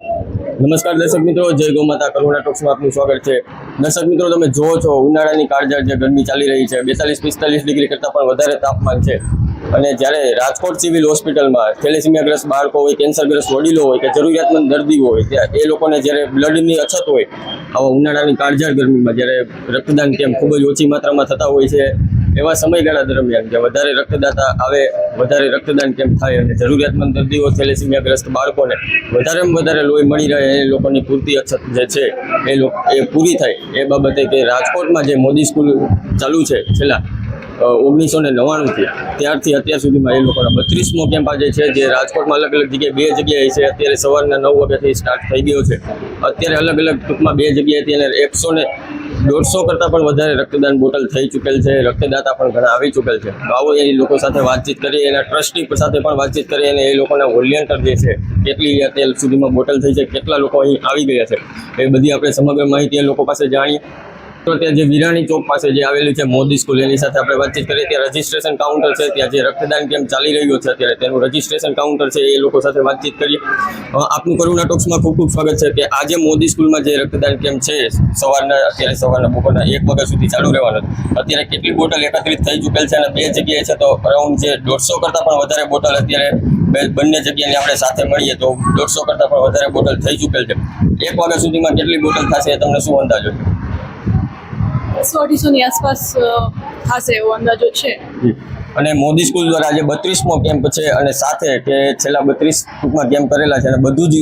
નમસ્કાર દર્શક મિત્રો, જય ગૌમાતા કરુણા ટોક્સમાં આપનું સ્વાગત છે. દર્શક મિત્રો, તમે જુઓ છો, ઉનાળાની કાળઝાળ જે ગરમી ચાલી રહી છે, બેતાલીસ પિસ્તાલીસ ડિગ્રી કરતાં પણ વધારે તાપમાન છે. અને જ્યારે રાજકોટ સિવિલ હોસ્પિટલમાં થેલેસીમિયાગ્રસ્ત બાળકો હોય, કેન્સરગ્રસ્ત વડીલો હોય કે જરૂરિયાતમંદ દર્દીઓ હોય, ત્યાં એ લોકોને જ્યારે બ્લડની અછત હોય, આવા ઉનાળાની કાળઝાળ ગરમીમાં જ્યારે રક્તદાન કેમ્પ ખૂબ જ ઓછી માત્રામાં થતા હોય છે. એવા સમયગાળા દરમિયાન જે વધારે રક્તદાતા આવે, વધારે રક્તદાન કેમ્પ થાય અને જરૂરિયાતમંદ દર્દીઓ થેલેસીમિયાગ્રસ્ત બાળકોને વધારેમાં વધારે લોહી મળી રહે એ લોકોની પૂરતી અછત જે છે એ એ પૂરી થાય. એ બાબતે કે રાજકોટમાં જે મોદી સ્કૂલ ચાલુ છે, છેલ્લા ઓગણીસો ને નવ્વાણુંથી ત્યારથી અત્યાર સુધીમાં એ લોકોના બત્રીસમો કેમ્પ આજે છે, જે રાજકોટમાં અલગ અલગ જગ્યાએ બે જગ્યાએ છે. અત્યારે સવારના નવ વાગ્યાથી સ્ટાર્ટ થઈ ગયો છે. અત્યારે અલગ અલગ ટૂંકમાં બે જગ્યાએથી અને એકસો ને દોઢસો કરતાં પણ વધારે રક્તદાન બોટલ થઈ ચૂકેલ છે. રક્તદાતા પણ ઘણા આવી ચૂકેલ છે. તો આવો એ લોકો સાથે વાતચીત કરી, એના ટ્રસ્ટી સાથે પણ વાતચીત કરી અને એ લોકોના વોલિયન્ટર જે છે, કેટલી અત્યાર સુધીમાં બોટલ થઈ છે, કેટલા લોકો અહીં આવી ગયા છે, એ બધી આપણે સમગ્ર માહિતી એ લોકો પાસે જાણીએ. તો ત્યાં જે વિરાણી ચોક પાસે જે આવેલી છે મોદી સ્કૂલ, એની સાથે આપણે વાતચીત કરીએ. ત્યાં રજીસ્ટ્રેશન કાઉન્ટર છે, ત્યાં જે રક્તદાન કેમ્પ ચાલી રહ્યો છે, અત્યારે તેનું રજીસ્ટ્રેશન કાઉન્ટર છે, એ લોકો સાથે વાતચીત કરીએ. આપનું કરુણા ટોક્સમાં ખૂબ ખૂબ સ્વાગત છે કે આજે મોદી સ્કૂલમાં જે રક્તદાન કેમ્પ છે, સવારના, અત્યારે સવારના બપોરના એક વાગ્યા સુધી ચાલુ રહેવાનો. અત્યારે કેટલી બોટલ એકત્રિત થઈ ચૂકેલ છે અને બે જગ્યાએ છે, તો અરાઉન્ડ જે દોઢસો કરતાં પણ વધારે બોટલ અત્યારે બે- બંને જગ્યાએ આપણે સાથે મળીએ, તો દોઢસો કરતાં પણ વધારે બોટલ થઈ ચૂકેલ છે. એક વાગ્યા સુધીમાં કેટલી બોટલ થશે તમને શું અંદાજો છે? સો અઢીસોની આસપાસ થશે એવો અંદાજો છે. અને મોદી સ્કૂલ દ્વારા આજે બત્રીસમો કેમ્પ છે અને સાથે કે છેલ્લા બત્રીસ ટૂંકમાં કેમ્પ કરેલા છે અને બધું જ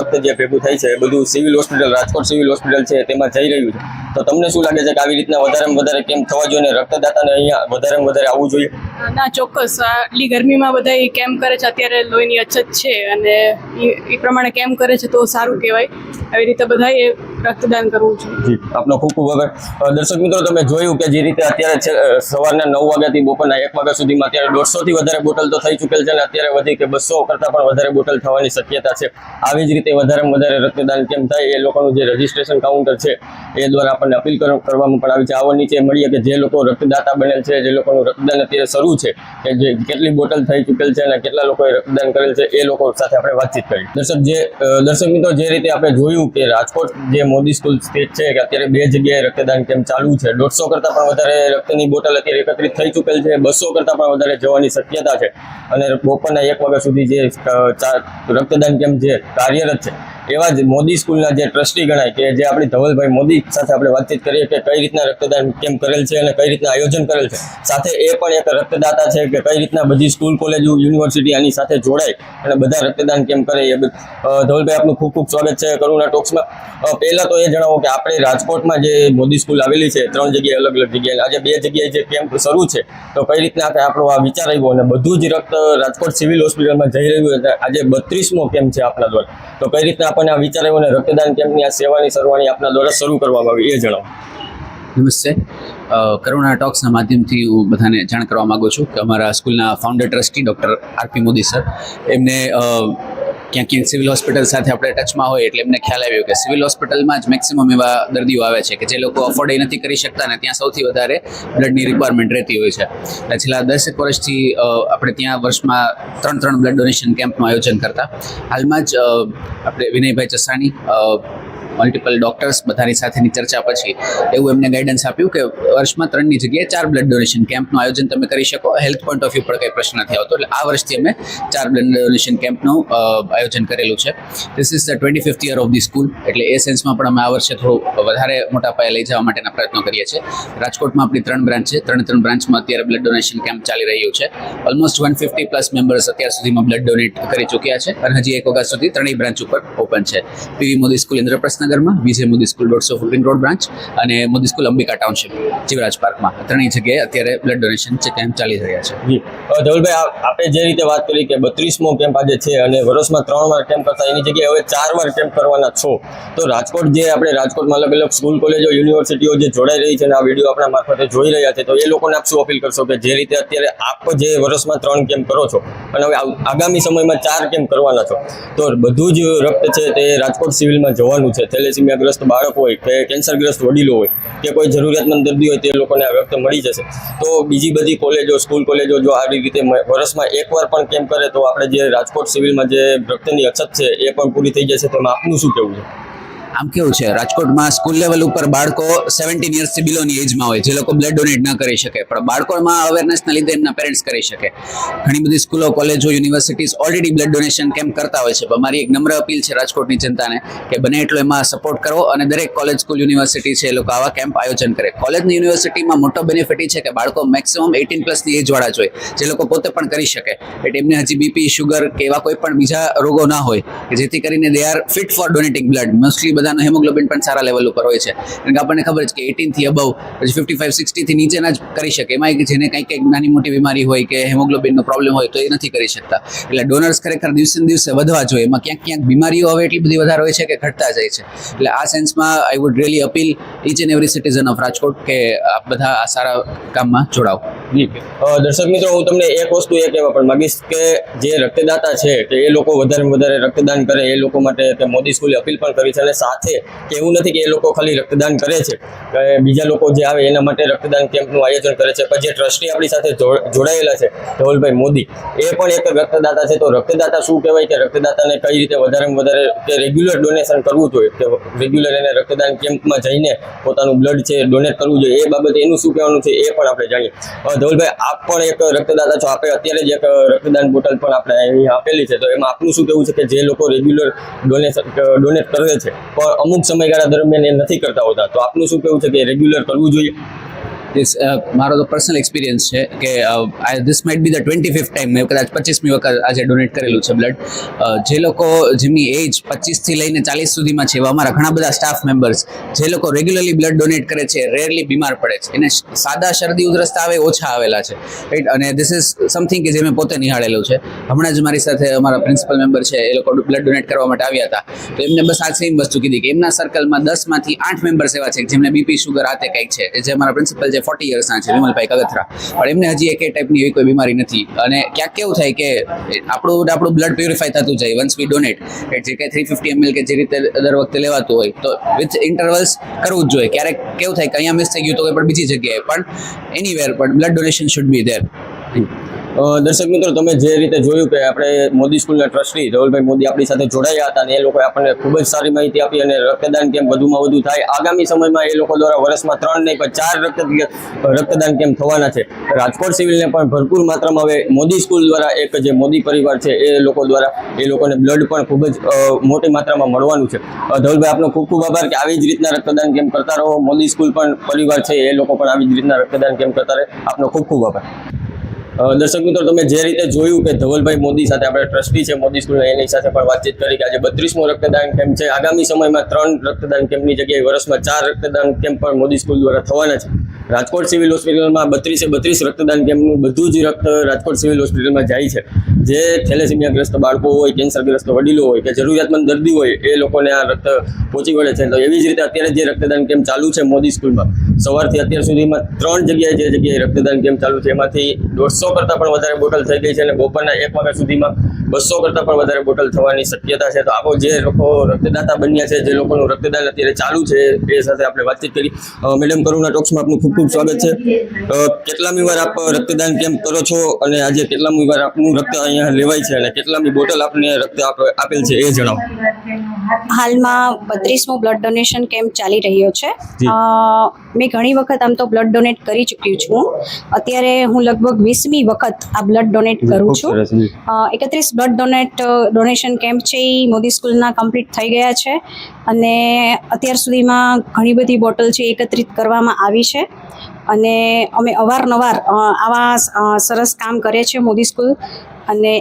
રક્ત જે ભેગું થાય છે બધું civil hospital Rajkot civil hospital છે તેમાં જઈ રહ્યું છે. તો તમને શું લાગે છે કે આવી રીતના વધારેમાં વધારે કેમ્પ થવા જોઈએ રક્તદાતાને અહીંયા વધારેમાં વધારે આવવું જોઈએ? ના ચોક્કસ. આટલી ગરમીમાં બધા કેમ્પ કરે છે અત્યારે લોહીની અછત છે અને એ- એ પ્રમાણે કેમ્પ કરે છે તો સારું કહેવાય. આવી રીતે બધાએ રક્તદાન કરવું છે. જી. આપનો ખૂબ ખૂબ આભાર. દર્શક મિત્રો, તમે જોયું કે જે રીતે અત્યારે સવારના નવ વાગ્યાથી બપોરના એક વાગ્યા સુધીમાં અત્યારે દોઢસોથી વધારે બોટલ તો થઈ ચૂકેલ છે અને અત્યારે વધી કે બસો કરતાં પણ વધારે બોટલ થવાની શક્યતા છે. આવી જ રીતે વધારેમાં વધારે રક્તદાન કેમ થાય એ લોકોનું જે રજીસ્ટ્રેશન કાઉન્ટર છે, એ દ્વારા આપણને અપીલ કર- કરવામાં પણ આવી છે. આવો નીચે મળીએ કે જે લોકો રક્તદાતા બનેલ છે, જે લોકોનું રક્તદાન અત્યારે શરૂ છે, કે જે કેટલી બોટલ થઈ ચૂકેલ છે અને કેટલા લોકોએ રક્તદાન કરેલ છે, એ લોકો સાથે આપણે વાતચીત કરી. દર્શક જે દર્શક મિત્રો, જે રીતે આપણે જોયું કે રાજકોટ જે મોદી સ્કૂલ સ્થિત છે કે અત્યારે બે જગ્યાએ રક્તદાન કેમ્પ ચાલુ છે. દોઢસો કરતાં પણ વધારે રક્તની બોટલ અત્યારે એકત્રિત થઈ ચૂકેલ છે. બસો કરતાં પણ વધારે જવાની શક્યતા છે. અને બપોરના એક વાગ્યા સુધી જે રક્તદાન કેમ્પ જે કાર્યરત છે એવા જ મોદી સ્કૂલના જે ટ્રસ્ટી ગણાય કે જે આપણી ધવલભાઈ મોદી સાથે આપણે વાતચીત કરીએ કે કઈ રીતના રક્તદાન કેમ કરેલ છે અને કઈ રીતના આયોજન કરેલ છે. સાથે એ પણ એક રક્તદાતા છે કે કઈ રીતના બધી સ્કૂલ કોલેજો યુનિવર્સિટી આની સાથે જોડાય અને બધા રક્તદાન કેમ કરે એ ધવલભાઈ, આપનું ખૂબ ખૂબ સ્વાગત છે કરુણા ટોક્સમાં. પહેલાં તો એ જણાવો કે આપણે રાજકોટમાં જે મોદી સ્કૂલ આવેલી છે, ત્રણ જગ્યાએ અલગ અલગ જગ્યાએ, આજે બે જગ્યાએ જે કેમ્પ શરૂ છે, તો કઈ રીતના આપણે આ વિચાર આવ્યો અને બધું જ રક્ત રાજકોટ સિવિલ હોસ્પિટલમાં જઈ રહ્યું છે. આજે બત્રીસમો કેમ્પ છે આપણા દ્વારા. તો કઈ રીતના આપણને આ વિચાર આવ્યો અને રક્તદાન કેમ્પની આ સેવાની સરવાણી આપના દ્વારા શરૂ કરવામાં આવી, એ જણાવો. નમસ્તે. કરુણા ટોક્સના માધ્યમથી હું બધાને જાણ કરવા માગું છું કે અમારા સ્કૂલના founder trustee doctor R P Modi sir, એમને ક્યાંક ક્યાંક સિવિલ હોસ્પિટલ સાથે આપણે ટચમાં હોય એટલે એમને ખ્યાલ આવ્યો કે સિવિલ હોસ્પિટલમાં જ મેક્સિમમ એવા દર્દીઓ આવે છે કે જે લોકો અફોર્ડ નથી કરી શકતા ને ત્યાં સૌથી વધારે બ્લડની રિક્વાયરમેન્ટ રહેતી હોય છે. એટલે છેલ્લા દસેક વર્ષથી આપણે ત્યાં વર્ષમાં ત્રણ ત્રણ બ્લડ ડોનેશન કેમ્પનું આયોજન કરતા. હાલમાં જ આપણે વિનયભાઈ ચસાણી મલ્ટિપલ ડોક્ટર્સ બધાની સાથેની ચર્ચા પછી એવું એમને ગાઈડન્સ આપ્યું કે વર્ષમાં ત્રણની જગ્યાએ ચાર બ્લડ ડોનેશન કેમ્પનું આયોજન તમે કરી શકો. હેલ્થ પોઈન્ટ ઓફ વ્યૂ પર કંઈ પ્રશ્ન નથી આવતો. એટલે આ વર્ષથી અમે ચાર બ્લડ ડોનેશન કેમ્પનું આયોજન કરેલું છે. This is the twenty fifth year of the school એટલે એ સેન્સમાં પણ અમે આ વર્ષે થોડું વધારે મોટા પાયે લઈ જવા માટેના પ્રયત્નો કરીએ છીએ. રાજકોટમાં આપણી ત્રણ બ્રાન્ચ છે. ત્રણ ત્રણ બ્રાન્ચમાં અત્યારે બ્લડ ડોનેશન કેમ્પ ચાલી રહ્યું છે. Almost one fifty plus members અત્યાર સુધીમાં બ્લડ ડોનેટ કરી ચૂક્યા છે. અને હજી એક વખત સુધી ત્રણેય બ્રાન્ચ ઉપર ઓપન છે. પીવી મોદી સ્કૂલ ઇન્દ્રપ્રસ્થનગરમાં વિજય મોદી સ્કૂલ દોઢસો ફૂટ રોડ બ્રાન્ચ અને મોદી સ્કૂલ અંબિકા ટાઉનશીપ, જીવરાજ પાર્કમાં. ત્રણેય જગ્યાએ અત્યારે બ્લડ ડોનેશન છે, કેમ્પ ચાલી રહ્યા છે. જી. ધવલભાઈ આપણે જે રીતે વાત કરી કે બત્રીસમો કેમ્પ આજે છે અને વર્ષમાં ત્રણ વાર કેમ્પ કરતા એની જગ્યાએ હવે ચાર વાર કેમ્પ કરવાના છો. તો રાજકોટ જે આપણે રાજકોટમાં અલગ અલગ સ્કૂલ, કોલેજો, યુનિવર્સિટીઓ જે જોડાઈ રહી છે અને આ વીડિયો આપણા મારફતે જોઈ રહ્યા છે, તો એ લોકોને આપ શું અપીલ કરશો કે જે રીતે અત્યારે આપ જે વર્ષમાં ત્રણ કેમ્પ કરો છો અને હવે આગામી સમયમાં ચાર કેમ્પ કરવાના છો, તો બધું જ રક્ત છે તે રાજકોટ સિવિલમાં જવાનું છે. થેલેસીમિયાગ્રસ્ત બાળક હોય કે કેન્સરગ્રસ્ત વડીલો હોય કે કોઈ જરૂરિયાતમંદ દર્દી હોય તે લોકોને આ વ્યક્ત મળી જશે. તો બીજી બધી કોલેજો, સ્કૂલ કોલેજો જો આવી રીતે વર્ષમાં એકવાર પણ કેમ્પ કરે તો આપણે જે રાજકોટ સિવિલમાં જે રક્તની અછત છે એ પણ પૂરી થઈ જશે તેમાં આપનું શું કહેવું છે? આમ કેવું છે? રાજકોટમાં સ્કૂલ લેવલ ઉપર બાળકો સેવન્ટીન યર્સથી બિલોની એજમાં હોય, જે લોકો બ્લડ ડોનેટ ન કરી શકે, પણ બાળકોમાં અવેરનેસના લીધે એમના પેરેન્ટ્સ કરી શકે. ઘણી બધી સ્કૂલો કોલેજો universities already blood donation camp કરતા હોય છે? પણ મારી એક નમ્ર અપીલ છે રાજકોટની જનતાને કે બને એટલો એમાં સપોર્ટ કરો અને દરેક કોલેજ સ્કૂલ યુનિવર્સિટી છે એ લોકો આવા કેમ્પ આયોજન કરે. કોલેજની યુનિવર્સિટીમાં મોટો બેનિફિટ એ છે કે બાળકો મેક્સિમમ એટીન પ્લસની એજવાળા જ હોય, જે લોકો પોતે પણ કરી શકે. એટલે એમને હજી બીપી શુગર કે એવા કોઈ પણ બીજા રોગો ના હોય, કે જેથી કરીને they are fit for donating blood mostly બધાનો હેમોગ્લોબિન પણ સારા લેવલ ઉપર હોય છે. કારણ કે આપણને ખબર છે કે એટીનથી અબવ પછી ફિફ્ટી ફાઈવ સિક્સટીથી નીચેના જ કરી શકે. એમાં જેને કંઈક કંઈક નાની મોટી બીમારી હોય કે હેમોગ્લોબિનનો પ્રોબ્લેમ હોય તો એ નથી કરી શકતા. એટલે ડોનર્સ ખરેખર દિવસે દિવસે વધવા જોઈએ. એમાં ક્યાંક ક્યાંક બીમારીઓ હવે એટલી બધી વધારે હોય છે કે ઘટતા જાય છે. એટલે આ સેન્સમાં I would really appeal each and every citizen of Rajkot કે આપ બધા આ સારા કામમાં જોડાઓ. દર્શક મિત્રો, હું તમને એક વસ્તુ એ કહેવા પણ માગીશ કે જે રક્તદાતા છે કે એ લોકો વધારે વધારે રક્તદાન કરે, એ લોકો માટે મોદી સ્કૂલે અપીલ પણ કરી છે અને સાથે એવું નથી કે એ લોકો ખાલી રક્તદાન કરે છે. બીજા લોકો જે આવે એના માટે રક્તદાન કેમ્પનું આયોજન કરે છે. પણ જે ટ્રસ્ટી આપણી સાથે જોડાયેલા છે, ધવલભાઈ મોદી, એ પણ એક રક્તદાતા છે. તો રક્તદાતા શું કહેવાય કે રક્તદાતાને કઈ રીતે વધારેમાં વધારે કે રેગ્યુલર ડોનેશન કરવું જોઈએ? કે રેગ્યુલર એને રક્તદાન કેમ્પમાં જઈને પોતાનું બ્લડ છે ડોનેટ કરવું જોઈએ? એ બાબતે એનું શું કહેવાનું છે એ પણ આપણે જાણીએ. ધવલભાઈ, આપ પણ એક રક્તદાતા છો. આપણે અત્યારે જ એક રક્તદાન બોટલ પણ આપણે અહીં આપેલી છે. તો એમાં આપનું શું કહેવું છે કે જે લોકો રેગ્યુલર ડોનેશન ડોનેટ કરે છે? પણ અમુક સમયગાળા દરમિયાન એ નથી કરતા હોતા. તો આપનું શું કહેવું છે કે રેગ્યુલર કરવું જોઈએ? This, મારો તો પર્સનલ એક્સપિરિયન્સ છે કે this might be the twenty fifth time મેં કદાચ પચીસમી વખત આજે ડોનેટ કરેલું છે બ્લડ જે લોકો જેમની એજ પચીસથી લઈને ચાલીસ સુધીમાં છે એવા અમારા ઘણા બધા સ્ટાફ મેમ્બર્સ જે લોકો રેગ્યુલરલી બ્લડ ડોનેટ કરે છે રેરલી બીમાર પડે છે. એને સાદા શરદી ઉધરસ આવે ઓછા આવેલા છે. રાઈટ અને ધીસ ઇઝ સમથિંગ કે જે મેં પોતે નિહાળેલું છે. હમણાં જ મારી સાથે અમારા પ્રિન્સિપલ મેમ્બર છે એ લોકો બ્લડ ડોનેટ કરવા માટે આવ્યા હતા. તો એમને બસ આ સેમ વસ્તુ કીધી કે એમના સર્કલમાં દસમાંથી આઠ મેમ્બર્સ એવા છે જેમને બીપી શુગર આ તે કંઈક છે જે અમારા પ્રિન્સિપલ જે ફોર્ટી યર્સના છે વિમલભાઈ કગથરા. પણ એમને હજી એક ટાઈપની એવી કોઈ બીમારી નથી. અને ક્યાંક કેવું થાય કે આપણું આપણું બ્લડ પ્યુરિફાય થતું જાય વન્સ વી ડોનેટ જે કે થ્રી ફિફ્ટી એમએલ કે જે રીતે દર વખતે લેવાતું હોય તો વિથ ઇન્ટરવલ્સ કરવું જ જોઈએ. ક્યારેક કેવું થાય કે અહીંયા મિસ થઈ ગયું તો કોઈ પણ બીજી જગ્યાએ પણ એનીવેર પણ blood donation should be there uh, દર્શક મિત્રો, તમે જે રીતે જોયું કે આપણે મોદી સ્કૂલના ટ્રસ્ટી ધવલભાઈ મોદી આપણી સાથે જોડાયા હતા અને એ લોકોએ આપણને ખૂબ જ સારી માહિતી આપી અને રક્તદાન કેમ્પ વધુમાં વધુ થાય. આગામી સમયમાં એ લોકો દ્વારા વર્ષમાં ત્રણ નહીં, પણ ચાર રક્ત રક્તદાન કેમ્પ થવાના છે. રાજકોટ સિવિલને પણ ભરપૂર માત્રામાં હવે મોદી સ્કૂલ દ્વારા એક જે મોદી પરિવાર છે, એ લોકો દ્વારા, એ લોકોને બ્લડ પણ ખૂબ જ મોટી માત્રામાં મળવાનું છે. ધવલભાઈ, આપનો ખૂબ ખૂબ આભાર કે આવી જ રીતના રક્તદાન કેમ્પ કરતા રહો. મોદી સ્કૂલ પણ પરિવાર છે, એ લોકો પણ આવી જ રીતના રક્તદાન કેમ્પ કરતા રહે. આપનો ખૂબ ખૂબ આભાર. દર્શક મિત્રો, તમે જે રીતે જોયું કે ધવલભાઈ મોદી સાથે આપણે ટ્રસ્ટી છે, મોદી સ્કૂલના એની સાથે પણ વાતચીત કરી કે આજે બત્રીસમો રક્તદાન કેમ્પ છે. આગામી સમયમાં ત્રણ રક્તદાન કેમ્પની જગ્યાએ વર્ષમાં ચાર રક્તદાન કેમ્પ પણ મોદી સ્કૂલ દ્વારા થવાના છે. રાજકોટ સિવિલ હોસ્પિટલમાં બત્રીસે બત્રીસ રક્તદાન કેમ્પનું બધું જ રક્ત રાજકોટ સિવિલ હોસ્પિટલમાં જાય છે. જે થેલેસીમિયાગ્રસ્ત બાળકો હોય, કેન્સરગ્રસ્ત વડીલો હોય કે જરૂરિયાતમંદ દર્દી હોય, એ લોકોને આ રક્ત પહોંચી વળે છે. તો એવી જ રીતે અત્યારે જે રક્તદાન કેમ્પ ચાલુ છે મોદી સ્કૂલમાં સવારથી અત્યાર સુધીમાં ત્રણ જગ્યાએ જે જગ્યાએ રક્તદાન કેમ્પ ચાલુ છે, એમાંથી દોઢસો કરતાં પણ વધારે બોટલ થઈ ગઈ છે અને બપોરના એક વાગ્યા સુધીમાં બસો કરતાં પણ વધારે બોટલ થવાની શક્યતા છે. તો આપો જે લોકો રક્તદાતા બન્યા છે જે લોકોનું રક્તદાન અત્યારે ચાલુ છે એ સાથે આપણે વાતચીત કરી. મેડમ કરુણા ટોક્સમાં આપનું ખૂબ ખૂબ સ્વાગત છે. કેટલામી વાર આપ રક્તદાન કેમ્પ કરો છો અને આજે કેટલામી વાર આપનું રક્ત અહીંયા લેવાય છે અને કેટલામી બોટલ આપને રક્ત આપેલ છે એ જણાવો. હાલમાં બત્રીસમો બ્લડ ડોનેશન કેમ્પ ચાલી રહ્યો છે. મેં ઘણી વખત આમ તો બ્લડ ડોનેટ કરી ચૂક્યું છું. અત્યારે હું લગભગ વીસમી વખત આ બ્લડ ડોનેટ કરું છું. એકત્રીસ બ્લડ ડોનેટ ડોનેશન કેમ્પ છે એ મોદી સ્કૂલના કમ્પ્લીટ થઈ ગયા છે. અને અત્યાર સુધીમાં ઘણી બધી બોટલ છે એકત્રિત કરવામાં આવી છે. અને અમે અવારનવાર આવા સરસ કામ કરીએ છીએ મોદી સ્કૂલ. અને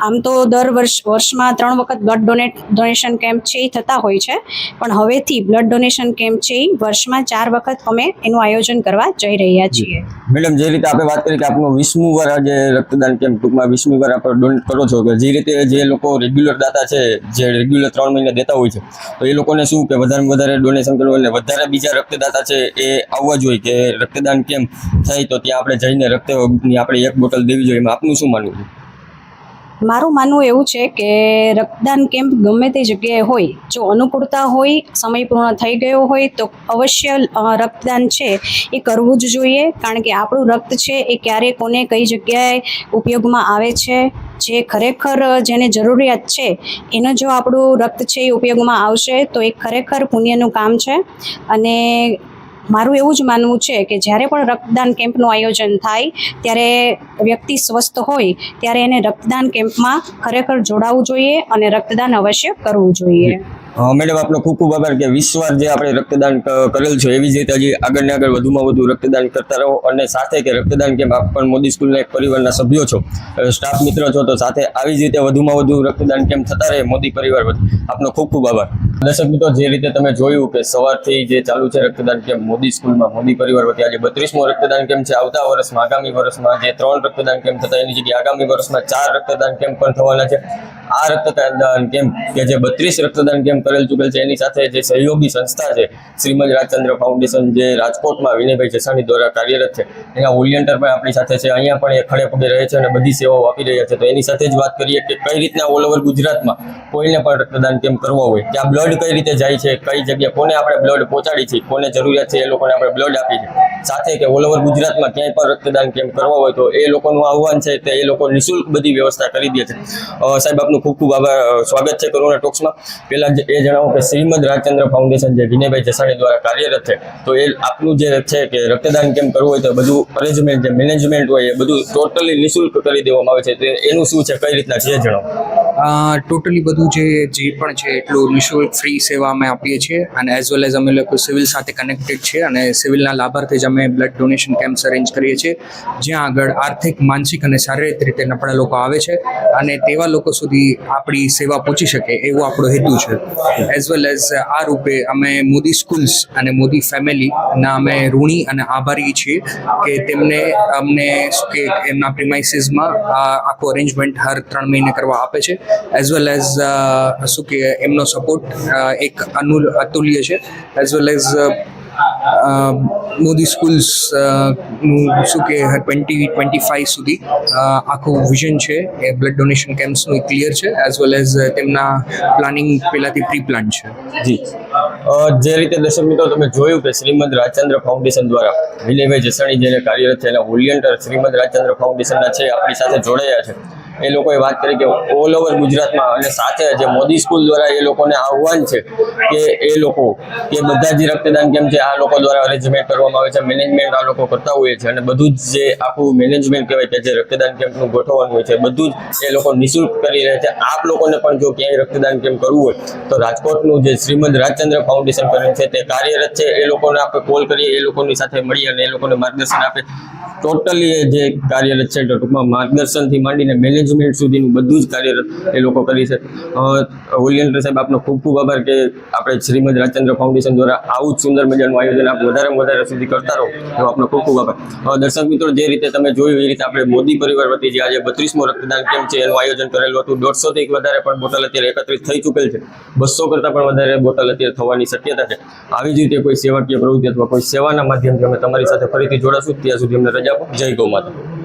આમ તો દર વર્ષ વર્ષમાં ત્રણ વખત બ્લડ ડોનેટ ડોનેશન કેમ્પ છે એ થતા હોય છે. પણ હવેથી બ્લડ ડોનેશન કેમ્પ છે એ વર્ષમાં ચાર વખત અમે એનું આયોજન કરવા જઈ રહ્યા છીએ. મેડમ જે રીતે આપણે વાત કરી કે આપનો વીસમું વાર આજે રક્તદાન કેમ્પ ટૂંકમાં વીસમી વાર આપણે ડોનેટ કરો છો કે જે રીતે જે લોકો રેગ્યુલર દાતા છે જે રેગ્યુલર ત્રણ મહિને દેતા હોય છે તો એ લોકોને શું કે વધારે વધારે ડોનેશન કરવું અને વધારે બીજા રક્તદાતા છે એ આવવા જોઈએ કે રક્તદાન કેમ્પ થાય તો ત્યાં આપણે જઈને રક્તની આપણે એક બોટલ દેવી જોઈએ એમાં આપનું શું માનવું છે? મારું માનવું એવું છે કે રક્તદાન કેમ્પ ગમે તે જગ્યાએ હોય, જો અનુકૂળતા હોય, સમય પૂર્ણ થઈ ગયો હોય, તો અવશ્ય રક્તદાન છે એ કરવું જ જોઈએ. કારણ કે આપણું રક્ત છે એ ક્યારે કોને કઈ જગ્યાએ ઉપયોગમાં આવે છે, જે ખરેખર, જેને જરૂરિયાત છે, એનો જો આપણું રક્ત છે એ ઉપયોગમાં આવશે, તો એ ખરેખર પુણ્યનું કામ છે. અને મારું એવું જ માનવું છે કે જ્યારે પણ રક્તદાન કેમ્પનું આયોજન થાય, ત્યારે વ્યક્તિ સ્વસ્થ હોય, ત્યારે એને રક્તદાન કેમ્પમાં ખરેખર જોડાવવું જોઈએ અને રક્તદાન અવશ્ય કરવું જોઈએ. મેડમ, આપનો ખૂબ ખૂબ આભાર કે વિશ્વાર જે આપણે રક્તદાન કરેલ છે, એવી જ રીતે હજી આગળ ને આગળ વધુમાં વધુ રક્તદાન કરતા રહો અને સાથે કે રક્તદાન કેમ, આપ પણ મોદી સ્કૂલના એક પરિવારના સભ્યો છો સ્ટાફ મિત્ર છો, તો સાથે આવી જ રીતે વધુમાં વધુ રક્તદાન કેમ થતા રહે મોદી પરિવાર આપનો ખૂબ ખૂબ આભાર. દર્શક મિત્રો, જે રીતે તમે જોયું કે સવારથી જે ચાલુ છે રક્તદાન કેમ્પ મોદી સ્કૂલમાં મોદી પરિવાર વતી આજે બત્રીસમો રક્તદાન કેમ્પ છે, આવતા વર્ષમાં, આગામી વર્ષમાં જે ત્રણ રક્તદાન કેમ્પ થતા, એની જગ્યાએ આગામી વર્ષમાં ચાર રક્તદાન કેમ્પ પણ થવાના છે. આ રક્તદાન કેમ્પ કે જે બત્રીસ રક્તદાન કેમ્પ કરેલ ચૂકેલ છે એની સાથે જે સહયોગી સંસ્થા છે, શ્રીમદ રાજચંદ્ર ફાઉન્ડેશન જે રાજકોટમાં વિનયભાઈ જસાણી દ્વારા કાર્યરત છે, એના ઓલિયન્ટર પણ આપણી સાથે છે. અહીંયા પણ એ ખડે પગે રહે છે અને બધી સેવાઓ આપી રહ્યા છે. તો એની સાથે જ વાત કરીએ કે કઈ રીતના ઓલ ઓવર ગુજરાતમાં કોઈને પણ રક્તદાન કેમ કરવો હોય? ત્યાં બ્લડ કઈ રીતે જાય છે? કઈ જગ્યાએ કોને આપણે બ્લડ પહોંચાડી છે? કોને જરૂરિયાત છે એ લોકોને આપણે બ્લડ આપી છે સાથે કે ઓલ ઓવર ગુજરાતમાં ક્યાંય પણ રક્તદાન કેમ્પ કરવા હોય તો એ લોકોનું આહવાન છે તે એ લોકો નિઃશુલ્ક બધી વ્યવસ્થા કરી દે છે. સાહેબ આપનું ખૂબ ખૂબ આભાર. સ્વાગત છે કોરોના ટોક્સમાં. પહેલાં જ એ જણાવો કે શ્રીમદ રાજચંદ્ર ફાઉન્ડેશન જે વિનયભાઈ જસાણી દ્વારા કાર્યરત છે, તો એ આપનું જે છે કે રક્તદાન કેમ કરવું હોય તો બધું અરેન્જમેન્ટ જે મેનેજમેન્ટ હોય એ બધું ટોટલી નિઃશુલ્ક કરી દેવામાં આવે છે, તો એનું શું છે, કઈ રીતના છે જણાવો. ટોટલી બધું જે જે પણ છે, એટલું નિઃશુલ્ક ફ્રી સેવા અમે આપીએ છીએ અને એઝ વેલ એઝ અમે લોકો સિવિલ સાથે કનેક્ટેડ છે અને સિવિલના લાભાર્થી જ અમે બ્લડ ડોનેશન કેમ્પ્સ અરેન્જ કરીએ છીએ. જ્યાં આગળ આર્થિક, માનસિક અને શારીરિક રીતે નબળા લોકો આવે છે અને તેવા લોકો સુધી આપણી સેવા પહોંચી શકે એવો આપણો હેતુ છે. એઝ વેલ એઝ આ રૂપે અમે મોદી સ્કૂલ્સ અને મોદી ફેમિલીના અમે ઋણી અને આભારી છીએ કે તેમને અમને કે એમના પ્રિમાઇસીસમાં આ આખું અરેન્જમેન્ટ હર ત્રણ મહિને કરવા આપે છે. એઝ વેલ એઝ શું કે, એમનો સપોર્ટ એક અનુલ અતુલ્ય છે. એઝ વેલ એઝ મોદી સ્કૂલ્સનું શું કે ટ્વેન્ટી ટ્વેન્ટી ફાઈવ સુધી આખું વિઝન છે. એ બ્લડ ડોનેશન કેમ્પ્સનું ક્લિયર છે એઝ વેલ એઝ તેમના પ્લાનિંગ પહેલાંથી પ્રી પ્લાન છે. જી. જે રીતે દર્શક મિત્રો તમે જોયું કે શ્રીમદ રાજચંદ્ર ફાઉન્ડેશન દ્વારા વિનયભાઈ જસાણી જેને કાર્યરત થયેલા વોલિયન્ટર શ્રીમદ રાજચંદ્ર ફાઉન્ડેશનના છે આપણી સાથે જોડાયા છે. એ લોકોએ વાત કરી કે ઓલ ઓવર ગુજરાતમાં અને સાથે જે મોદી સ્કૂલ દ્વારા એ લોકોને આહવાન છે કે એ લોકો, કે બધા જ રક્તદાન કેમ છે? આ લોકો દ્વારા અરેન્જમેન્ટ કરવામાં આવે છે મેનેજમેન્ટ આ લોકો કરતા હોય છે અને બધું જ જે આખું મેનેજમેન્ટ કહેવાય કે જે રક્તદાન કેમ્પનું ગોઠવવાનું હોય છે, બધું જ એ લોકો નિઃશુલ્ક કરી રહ્યા છે. આપ લોકોને પણ જો ક્યાંય રક્તદાન કેમ્પ કરવું હોય, તો રાજકોટનું જે શ્રીમદ રાજચંદ્ર ફાઉન્ડેશન કરીને છે, તે કાર્યરત છે. એ લોકોને આપણે કોલ કરીએ, એ લોકોની સાથે મળીએ અને એ લોકોને માર્ગદર્શન આપે. ટોટલી જે કાર્યરત છે, ટૂંકમાં માર્ગદર્શનથી માંડીને મેનેજમેન્ટ સુધીનું બધું જ કાર્યરત એ લોકો કરી છે. ઓલિયન્ટર સાહેબ, આપનો ખૂબ ખૂબ આભાર કે આપણે શ્રીમદ રાજચંદ્ર ફાઉન્ડેશન દ્વારા આવું જ સુંદર મજાનું આયોજન આપ વધારેમાં વધારે સુધી કરતા રહો, એવો આપનો ખૂબ ખૂબ આભાર. દર્શક મિત્રો, જે રીતે તમે જોયું એ રીતે આપણે મોદી પરિવાર વતી જે આજે બત્રીસમો રક્તદાન કેમ્પ છે, એનું આયોજન કરેલું હતું. દોઢસોથી વધારે પણ બોટલ અત્યારે એકત્રિત થઈ ચૂકેલ છે. બસો કરતાં પણ વધારે બોટલ અત્યારે થવાની શક્યતા છે. આવી જ રીતે કોઈ સેવાકીય પ્રવૃત્તિ અથવા કોઈ સેવાના માધ્યમથી અમે તમારી સાથે ફરીથી જોડાશું. ત્યાં સુધી અમને રજા આપો. જય ગૌ માતા.